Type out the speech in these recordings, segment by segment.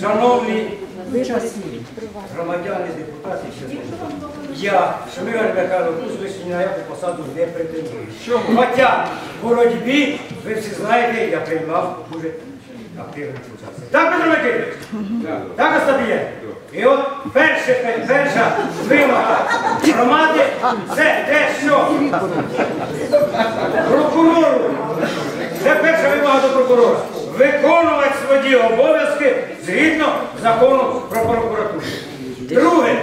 Шановні громадяни, депутати, я, Шмигаль Михайло Кузьмич, ні на яку посаду не претендую. Хоча в боротьбі, ви всі знаєте, я приймав дуже активну участь. Так, Петро Микитович? Так, Остапіє? І от перше, перша вимога громади це те, що прокурору це перша вимога до прокурора. Виконувати свої обов'язки згідно закону про прокуратуру. Друге,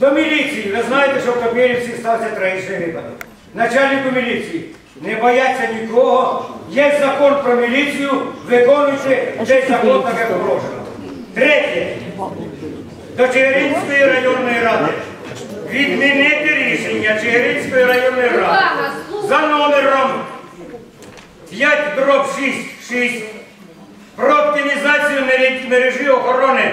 до міліції. Ви знаєте, що в Кабмірівці стався трагічний випадок. Начальнику міліції не бояться нікого. Є закон про міліцію, виконуйте цей закон так, як положено. Третє. До Чигиринської районної ради відмінити рішення Чигиринської районної ради за номером 5 дроб 6 6 про оптимізацію мережі охорони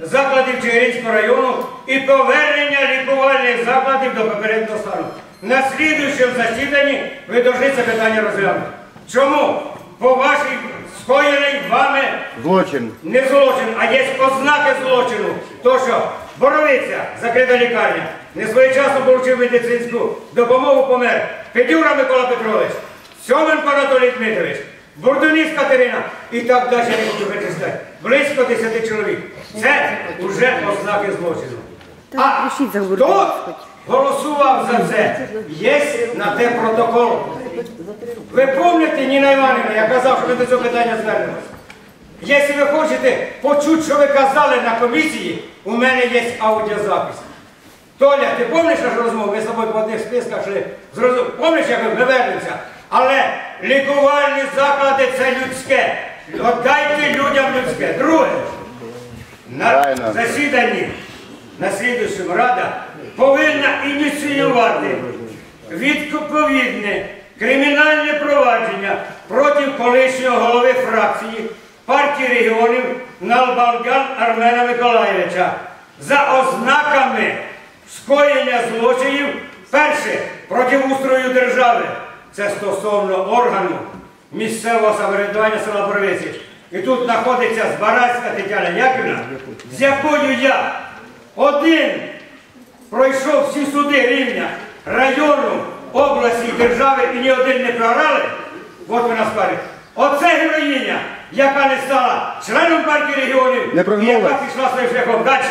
закладів Чигиринського району і повернення лікувальних закладів до попереднього стану. На слідуючому засіданні ви повинні це питання розглянути. Чому? По вашій скоєній вами Злочин. не злочин, а є ознаки злочину. То що Боровиця, закрита лікарня, не своєчасно отримав медицинську допомогу помер. Петюра Микола Петрович, Сьоменко Анатолій Дмитрович, Бурдуніс Катерина і так далі не хочу перечислити. Близько 10 чоловік. Це вже ознаки злочину. А хто голосував за це? Є на те протокол. Ви пам'ятаєте, Ніна Іванівна, я казав, що ми до цього питання звернемося. Якщо ви хочете почути, що ви казали на комісії, у мене є аудіозапис. Толя, ти пам'ятаєш нашу розмову? Ми з тобою по одних списках. Зрозум... Пам'ятаєш, як ми вернемося? Але лікувальні заклади це людське. Отдайте людям людське. Друге, на засіданні на слідуючому рада повинна ініціювати відповідне кримінальне провадження проти колишнього голови фракції партії регіонів Налбалдян Армена Миколаєвича за ознаками скоєння злочинів перше проти устрою держави. Це стосовно органу місцевого самоврядування села Боровиці. І тут знаходиться Збаразька Тетяна Яківна, з якою я один пройшов всі суди рівня району, області держави і ні один не програли. От вона скаже. Оце героїня, яка не стала членом партії регіонів і яка пішла своїм шляхом далі.